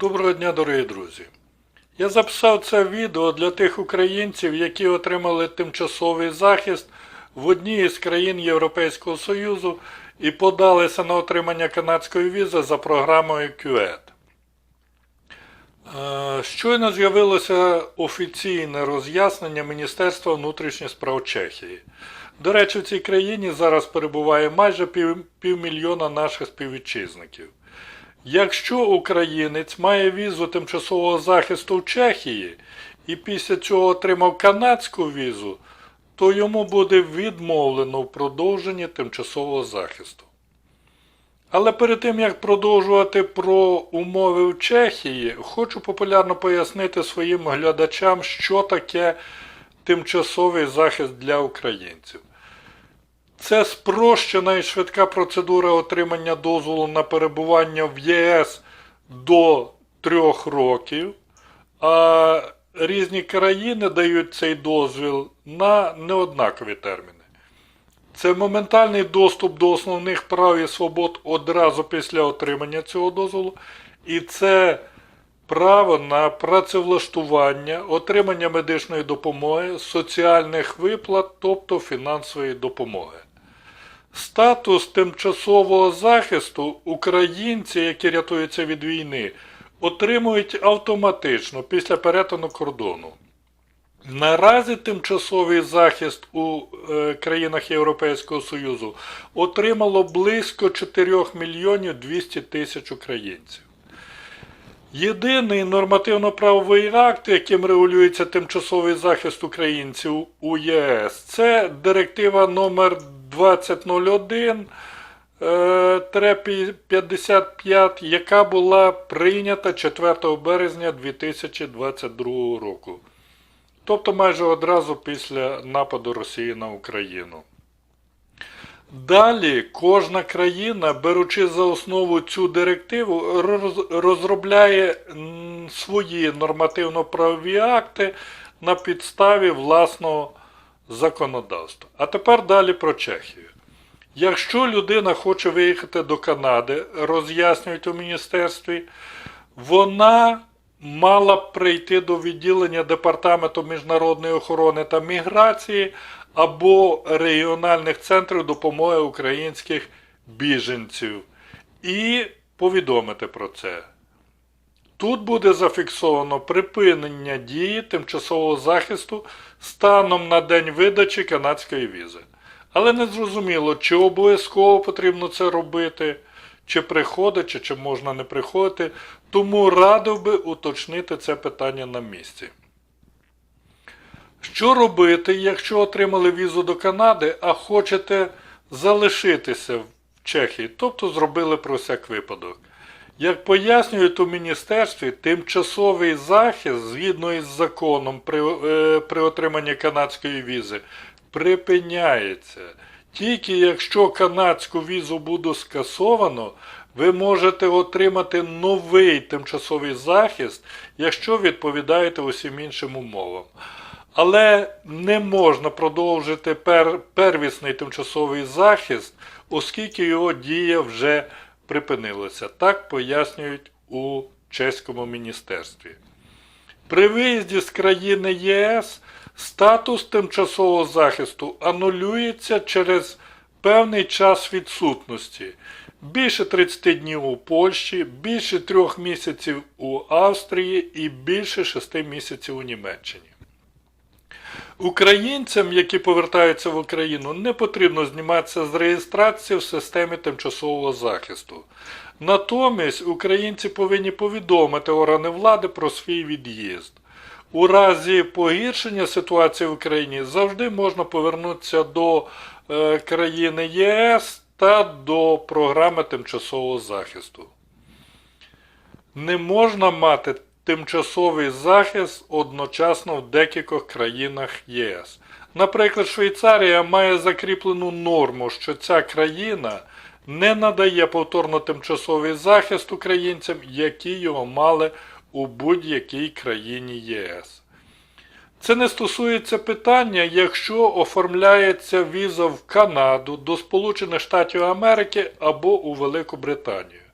Доброго дня, дорогі друзі! Я записав це відео для тих українців, які отримали тимчасовий захист в одній із країн Європейського Союзу і подалися на отримання канадської візи за програмою QED. Е, Щойно з'явилося офіційне роз'яснення Міністерства внутрішніх справ Чехії. До речі, в цій країні зараз перебуває майже пів, півмільйона наших співвітчизників. Якщо українець має візу тимчасового захисту в Чехії і після цього отримав канадську візу, то йому буде відмовлено в продовженні тимчасового захисту. Але перед тим як продовжувати про умови в Чехії, хочу популярно пояснити своїм глядачам, що таке тимчасовий захист для українців. Це спрощена і швидка процедура отримання дозволу на перебування в ЄС до трьох років, а різні країни дають цей дозвіл на неоднакові терміни. Це моментальний доступ до основних прав і свобод одразу після отримання цього дозволу, і це право на працевлаштування, отримання медичної допомоги, соціальних виплат, тобто фінансової допомоги. Статус тимчасового захисту українці, які рятуються від війни, отримують автоматично після перетину кордону. Наразі тимчасовий захист у е, країнах Європейського Союзу отримало близько 4 мільйонів 200 тисяч українців. Єдиний нормативно-правовий акт, яким регулюється тимчасовий захист українців у ЄС, це директива номер 2001 е, 55, яка була прийнята 4 березня 2022 року. Тобто майже одразу після нападу Росії на Україну. Далі кожна країна, беручи за основу цю директиву, розробляє свої нормативно-правові акти на підставі власного законодавства. А тепер далі про Чехію. Якщо людина хоче виїхати до Канади, роз'яснюють у міністерстві, вона мала б прийти до відділення Департаменту міжнародної охорони та міграції або регіональних центрів допомоги українських біженців і повідомити про це. Тут буде зафіксовано припинення дії тимчасового захисту станом на день видачі канадської візи. Але не зрозуміло, чи обов'язково потрібно це робити, чи приходить, чи, чи можна не приходити. Тому радив би уточнити це питання на місці. Що робити, якщо отримали візу до Канади, а хочете залишитися в Чехії, тобто зробили про всяк випадок? Як пояснюють у міністерстві, тимчасовий захист згідно із законом при, е, при отриманні канадської візи припиняється. Тільки якщо канадську візу буде скасовано, ви можете отримати новий тимчасовий захист, якщо відповідаєте усім іншим умовам. Але не можна продовжити пер, первісний тимчасовий захист, оскільки його дія вже припинилася. Так пояснюють у чеському міністерстві. При виїзді з країни ЄС статус тимчасового захисту анулюється через певний час відсутності. Більше 30 днів у Польщі, більше 3 місяців у Австрії і більше 6 місяців у Німеччині. Українцям, які повертаються в Україну, не потрібно зніматися з реєстрації в системі тимчасового захисту. Натомість українці повинні повідомити органи влади про свій від'їзд. У разі погіршення ситуації в Україні завжди можна повернутися до е, країни ЄС та до програми тимчасового захисту. Не можна мати тимчасовий захист одночасно в декількох країнах ЄС. Наприклад, Швейцарія має закріплену норму, що ця країна не надає повторно тимчасовий захист українцям, які його мали у будь-якій країні ЄС. Це не стосується питання, якщо оформляється віза в Канаду, до Сполучених Штатів Америки або у Велику Британію.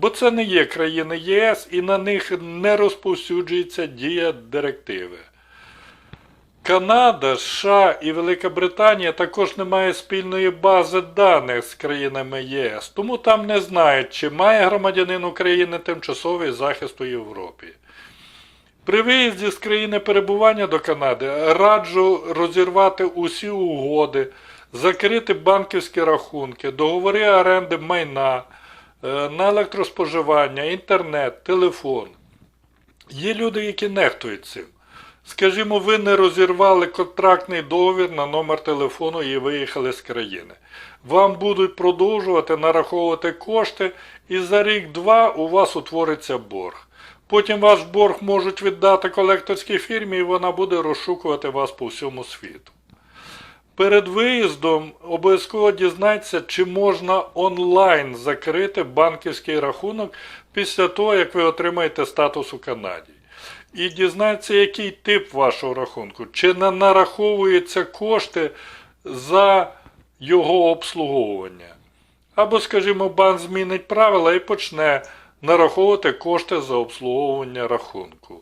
Бо це не є країни ЄС і на них не розповсюджується дія директиви. Канада, США і Велика Британія також не мають спільної бази даних з країнами ЄС, тому там не знають, чи має громадянин України тимчасовий захист у Європі. При виїзді з країни перебування до Канади раджу розірвати усі угоди, закрити банківські рахунки, договори оренди майна на електроспоживання, інтернет, телефон. Є люди, які нехтують цим. Скажімо, ви не розірвали контрактний договір на номер телефону і виїхали з країни. Вам будуть продовжувати нараховувати кошти, і за рік-два у вас утвориться борг. Потім ваш борг можуть віддати колекторській фірмі, і вона буде розшукувати вас по всьому світу. Перед виїздом обов'язково дізнайтеся, чи можна онлайн закрити банківський рахунок після того, як ви отримаєте статус у Канаді. І дізнайтеся, який тип вашого рахунку, чи не нараховуються кошти за його обслуговування. Або, скажімо, банк змінить правила і почне нараховувати кошти за обслуговування рахунку.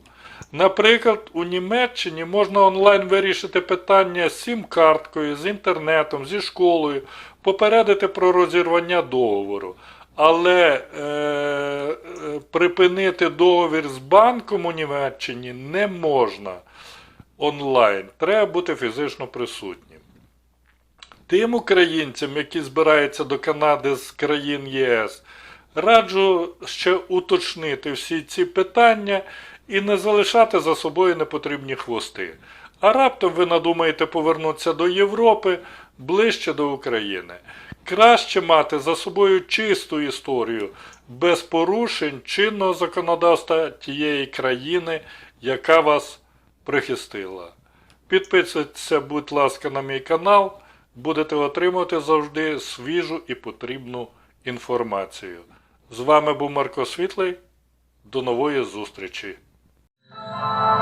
Наприклад, у Німеччині можна онлайн вирішити питання з сім-карткою, з інтернетом, зі школою, попередити про розірвання договору. Але е, е, припинити договір з банком у Німеччині не можна онлайн. Треба бути фізично присутнім. Тим українцям, які збираються до Канади з країн ЄС, раджу ще уточнити всі ці питання і не залишати за собою непотрібні хвости. А раптом ви надумаєте повернутися до Європи ближче до України. Краще мати за собою чисту історію без порушень чинного законодавства тієї країни, яка вас прихистила. Підписуйтеся, будь ласка, на мій канал, будете отримувати завжди свіжу і потрібну інформацію. З вами був Марко Світлий. До нової зустрічі!